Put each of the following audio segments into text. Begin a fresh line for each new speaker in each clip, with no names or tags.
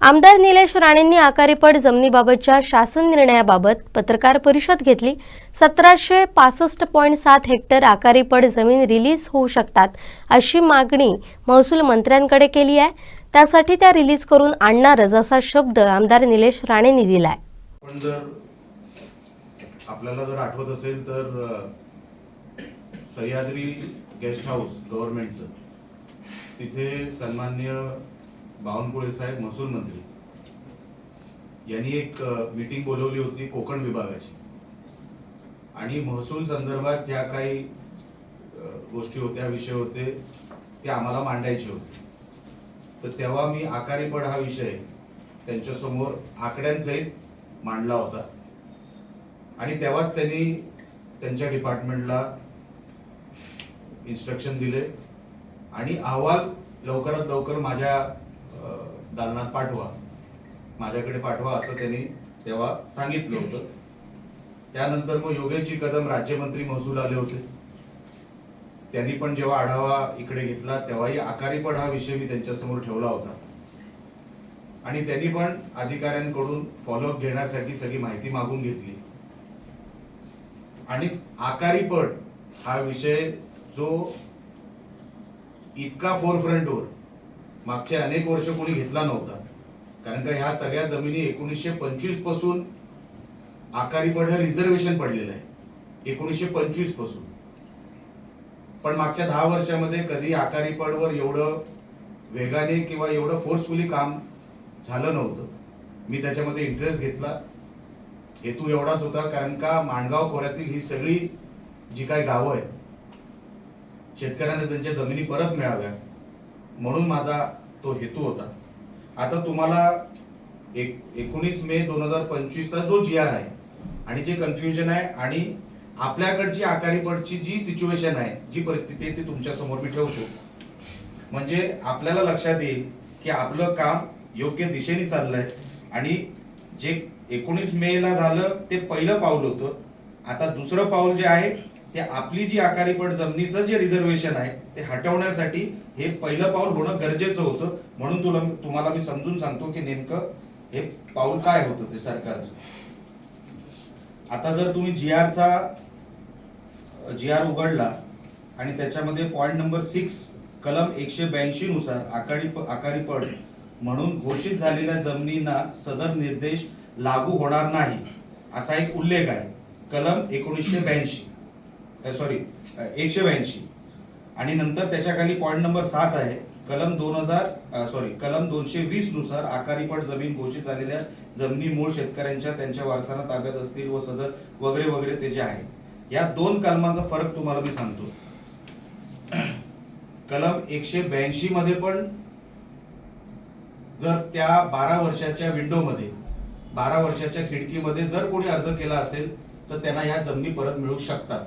आमदार निलेश राणेंनी आकारीपट जमिनीबाबतच्या शासन निर्णयाबाबत पत्रकार परिषद घेतली. सतराशे पासष्ट पॉईंट सात हेक्टर आकारीपट जमीन रिलीज होऊ शकतात अशी मागणी महसूल मंत्र्यांकडे केली आहे. त्यासाठी त्या रिलीज करून आणणारच असा शब्द आमदार निलेश राणेंनी दिलाय.
पण जर आपल्याला जर आठवत असेल तर सह्याद्री गेस्ट हाऊस गव्हर्नमेंटचं तिथे सन्मान्य बावनकुळे साहेब महसूल मंत्री. यांनी एक मीटिंग बोलवली होती कोकण विभागाची. आणि महसूल संदर्भात ज्या काही गोष्टी होत्या विषय होते ते आम्हाला मांडायचे होते. तर तेव्हा मी आकारीपड हा विषय त्यांच्यासमोर आकड्यांसहित मांडला होता. आणि तेव्हाच त्यांनी त्यांच्या डिपार्टमेंटला इन्स्ट्रक्शन दिले. आणि अहवाल लवकरात लवकर माझ्या दालनात पाठवा. माझ्याकडे पाठवा असं त्यांनी तेव्हा सांगितलं होतं. त्यानंतर मग योगेशजी कदम राज्यमंत्री महसूल आले होते. त्यांनी पण जेव्हा आढावा इकडे घेतला तेव्हाही आकारीपण हा विषय मी त्यांच्यासमोर ठेवला होता. आणि त्यांनी पण अधिकाऱ्यांकडून फॉलोअप घेण्यासाठी सगळी माहिती मागून घेतली. आणि आकारीपट हा विषय जो इतका फोरफ्रंटवर मागचे अनेक वर्ष कोणी घेतला नव्हता. कारण का ह्या सगळ्या जमिनी एकोणीसशे पंचवीसपासून आकारी पड हे रिझर्वेशन पडलेलं आहे. एकोणीसशे पंचवीसपासून. पण मागच्या दहा वर्षामध्ये कधी आकारी पडवर एवढं वेगाने किंवा एवढं फोर्सफुली काम झालं नव्हतं. मी त्याच्यामध्ये इंटरेस्ट घेतला. हेतू एवढाच होता कारण का माणगाव खोऱ्यातील ही सगळी जी काही गावं आहेत शेतकऱ्यांना त्यांच्या जमिनी परत मिळाव्या म्हणून माझा तो हेतू होता. आता तुम्हाला एक एकोणीस मे दोन हजार पंचवीसचा जो जी आर आहे आणि जे कन्फ्युजन आहे आणि आपल्याकडची आकारीपडची जी सिच्युएशन आहे जी परिस्थिती आहे ती तुमच्यासमोर मी ठेवतो. म्हणजे आपल्याला लक्षात येईल की आपलं काम योग्य दिशेने चाललंय आणि जे एकोणीस मे ला झालं ते पहिलं पाऊल होतं. आता दुसरं पाऊल जे आहे ते आपली जी आकारीपट जमिनीचं जे रिझर्वेशन आहे ते हटवण्यासाठी हे पहिलं पाऊल होणं गरजेचं होतं. म्हणून तुला तुम्हाला मी समजून सांगतो की नेमकं हे पाऊल काय होतं ते सरकारचं. आता जर तुम्ही जी आरचा जी आर उघडला आणि त्याच्यामध्ये पॉईंट नंबर सिक्स कलम एकशे ब्याऐंशी नुसार आकारी आकारी पड म्हणून घोषित झालेल्या जमिनींना सदर निर्देश लागू होणार नाही असा एक उल्लेख आहे. कलम एकोणीसशे ब्याऐंशी. सॉरी एकशे ब्याऐंशी. आणि नंतर त्याच्याखाली पॉईंट नंबर सात आहे. कलम दोन हजार सॉरी कलम दोनशे वीसनुसार आकारीपट जमीन घोषित झालेल्या जमिनी मूळ शेतकऱ्यांच्या त्यांच्या वारसांना ताब्यात असतील व सदर वगैरे वगैरे ते जे आहे. या दोन कलमांचा फरक तुम्हाला मी सांगतो. कलम एकशे ब्याऐंशी मध्ये पण जर त्या बारा वर्षाच्या विंडोमध्ये बारा वर्षाच्या खिडकीमध्ये जर कोणी अर्ज केला असेल तर त्यांना ह्या जमिनी परत मिळू शकतात.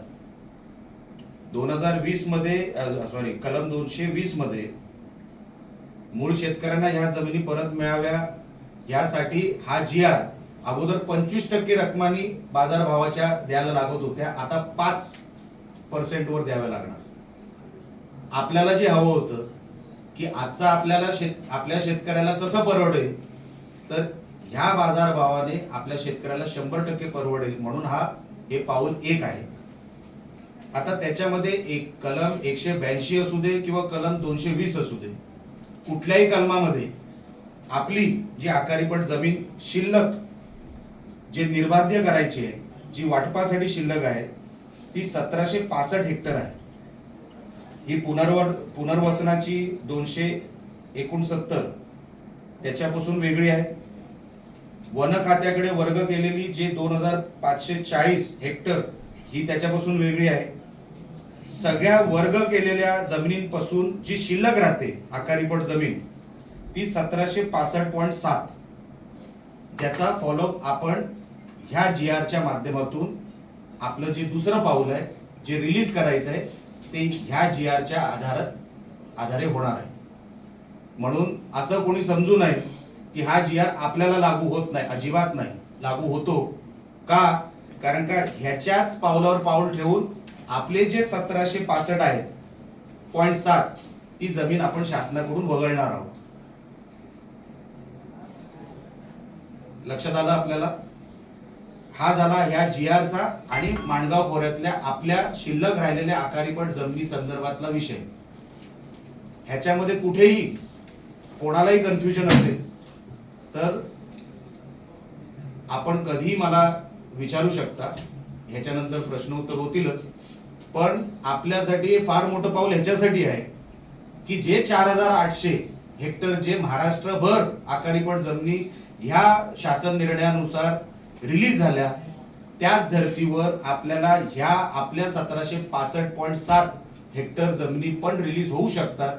दोन हजार वीसमध्ये सॉरी कलम दोनशे वीसमध्ये मूळ शेतकऱ्यांना ह्या जमिनी परत मिळाव्या. यासाठी हा जी आर अगोदर पंचवीस टक्के रकमानी बाजारभावाच्या द्यायला लागत होत्या. आता पाच पर्सेंट वर द्याव्या लागणार. आपल्याला जे हवं होतं की आजचा आपल्याला शेत आपल्या शेतकऱ्याला कसं परवडेल तर ह्या बाजारभावाने आपल्या शेतकऱ्याला शंभर टक्के परवडेल म्हणून हा हे पाऊल एक आहे. आता त्याच्यामध्ये एक कलम एकशे ब्याऐंशी असू दे किंवा कलम दोनशे वीस असू दे कुठल्याही कलमामध्ये आपली जी आकारीपट जमीन शिल्लक जे निर्बाध्य करायची आहे जी वाटपासाठी शिल्लक आहे ती सतराशे पासष्ट हेक्टर आहे. ही पुनर्वर पुनर्वसनाची दोनशे एकोणसत्तर त्याच्यापासून वेगळी आहे. वन खात्याकडे वर्ग केलेली जे दोन हजार पाचशे चाळीस हेक्टर ही त्याच्यापासून वेगळी आहे. सगळ्या वर्ग केलेल्या जमिनींपासून जी शिल्लक राहते आकारीपट जमीन ती सतराशे पासष्ट पॉईंट सात. ज्याचा फॉलोअप आपण ह्या जी आरच्या माध्यमातून आपलं जे दुसरं पाऊल आहे जे रिलीज करायचं आहे ते ह्या जी आरच्या आधारात आधारे होणार आहे. म्हणून असं कोणी समजू नये की हा जी आर आपल्याला लागू होत नाही अजिबात नाही लागू होतो. का? कारण का ह्याच्याच पावलावर पाऊल ठेवून आपले जे सतराशे पासष्ट आहेत पॉईंट सात ती जमीन आपण शासनाकडून वगळणार आहोत. लक्षात आलं आपल्याला? हा झाला ह्या जी आरचा आणि माणगाव खोऱ्यातल्या आपल्या शिल्लक राहिलेल्या आकारीपट जमिनी संदर्भातला विषय. ह्याच्यामध्ये कुठेही कोणालाही कन्फ्युजन असेल तर आपण कधीही मला विचारू शकता ह्याच्यानंतर प्रश्न उत्तर होतीलच. पण आपल्यासाठी हे फार मोठं पाऊल ह्याच्यासाठी आहे की जे चार हजार आठशे हेक्टर जे महाराष्ट्रभर आकारीपट जमिनी ह्या शासन निर्णयानुसार रिलीज झाल्या त्याच धर्तीवर आपल्याला ह्या आपल्या सतराशे पासष्ट पॉईंट सात हेक्टर जमिनी पण रिलीज होऊ शकतात.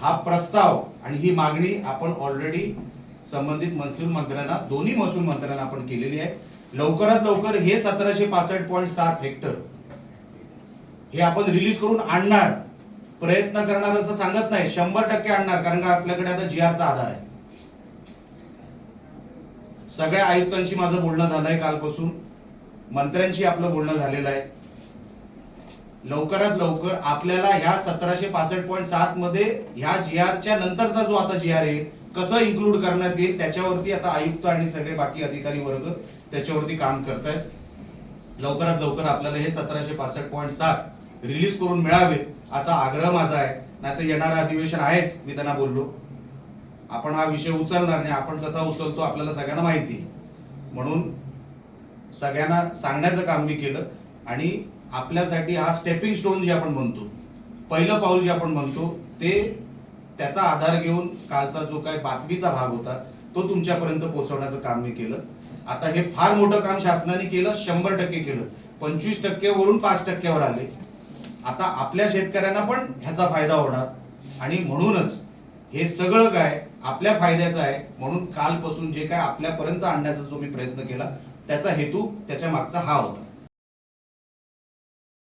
हा प्रस्ताव आणि ही मागणी आपण ऑलरेडी संबंधित महसूल मंत्र्यांना दोन्ही महसूल मंत्र्यांना आपण केलेली आहे. लवकरात लवकर हे सतराशे पासष्ट पॉईंट सात हेक्टर हे आपण रिलीज करून आणणार. प्रयत्न करणार असं सांगत नाही. शंभर टक्के आणणार कारण का आपल्याकडे आता जी आरचा आधार आहे. सगळ्या आयुक्तांशी माझं बोलणं झालंय कालपासून. मंत्र्यांशी आपलं बोलणं झालेलं आहे. लवकरात लवकर आपल्याला ह्या सतराशे पासष्ट पॉईंट सात मध्ये ह्या जी आरच्या नंतरचा जो आता जी आर आहे कसं इन्क्लूड करण्यात येईल त्याच्यावरती आता आयुक्त आणि सगळे बाकी अधिकारी वर्ग त्याच्यावरती काम करतायत. लवकरात लवकर आपल्याला हे सतराशे पासष्ट पॉईंट सात रिलीज करून मिळावे असा आग्रह माझा आहे. नाहीतर येणारं अधिवेशन आहेच मी त्यांना बोललो. आपण हा विषय उचलणार नाही. आपण कसा उचलतो आपल्याला सगळ्यांना माहिती आहे. म्हणून सगळ्यांना सांगण्याचं काम मी केलं आणि आपल्यासाठी हा स्टेपिंग स्टोन जे आपण म्हणतो पहिलं पाऊल जे आपण म्हणतो ते त्याचा आधार घेऊन कालचा जो काही बातमीचा भाग होता तो तुमच्यापर्यंत पोहोचवण्याचं काम मी केलं. आता हे फार मोठं काम शासनाने केलं शंभर टक्के केलं. पंचवीस टक्केवरून पाच टक्क्यावर आले. आता आपल्या शेतकऱ्यांना पण ह्याचा फायदा होणार. आणि म्हणूनच हे सगळं काय आपल्या फायद्याचं आहे. म्हणून कालपासून जे काय आपल्यापर्यंत आणण्याचा जो मी प्रयत्न केला त्याचा हेतू त्याच्या मागचा हा होता.